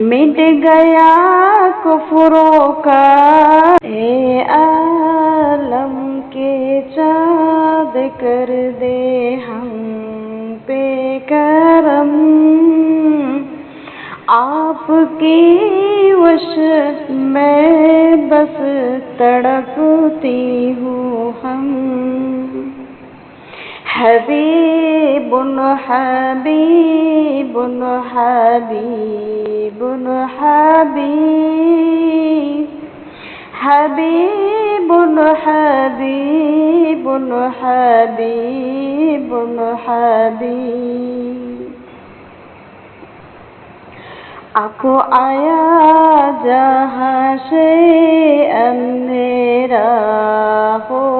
مٹ گیا کفروں کا۔ اے عالم کے چاد کر دے ہم پہ کرم۔ آپ کی وش میں بس تڑپتی ہوں ہم۔ حبیب حبیب হাবিবুন হাবিবুন হাবিব হাবিবুন হাবিবুন হাবিবুন হাবিব। আকো আয়া যাহা সে অন্ধেরা হো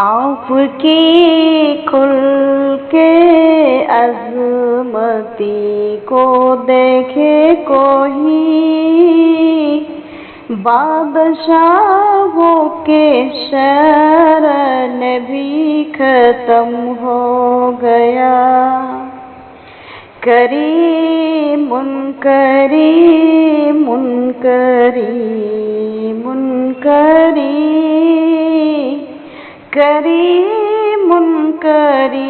آپ کی کھل کے عظمتی کو دیکھے کوئی بادشاہوں کے شرن بھی ختم ہو گیا۔ کری منکری منکری منکری کری منکری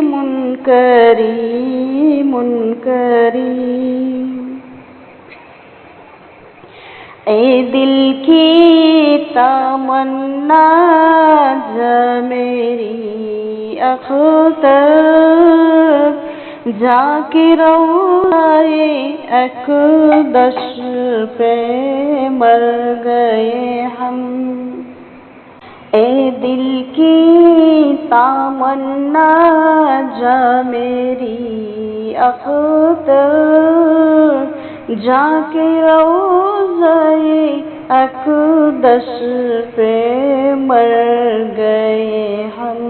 منکری منکری اے دل کی تمنا جا میری اختر جا کے روائے اکدش پہ مر گئے ہم۔ دل کی تامنا جا میری اختر جا کے روزے اقدس پہ مر گئے ہم۔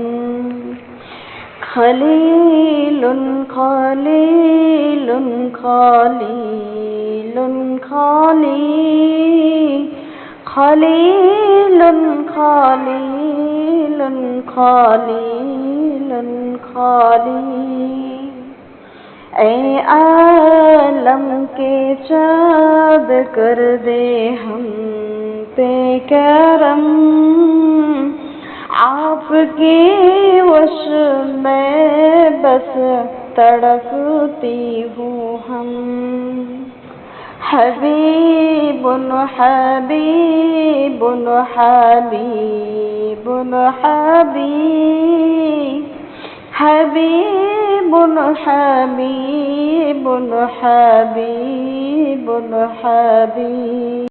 خلیل خلیل خلیل خلیل خلیل خلیل خلیل خلیل اے عالم کے چاد کر دے ہم پہ کرم۔ آپ کی وش میں بس تڑپتی ہوں ہم۔ حبیب حبیب হাবিবুন হাবিবুন হাবিব হাবিবুন হাবিবুন হাবিবুন হাবিব।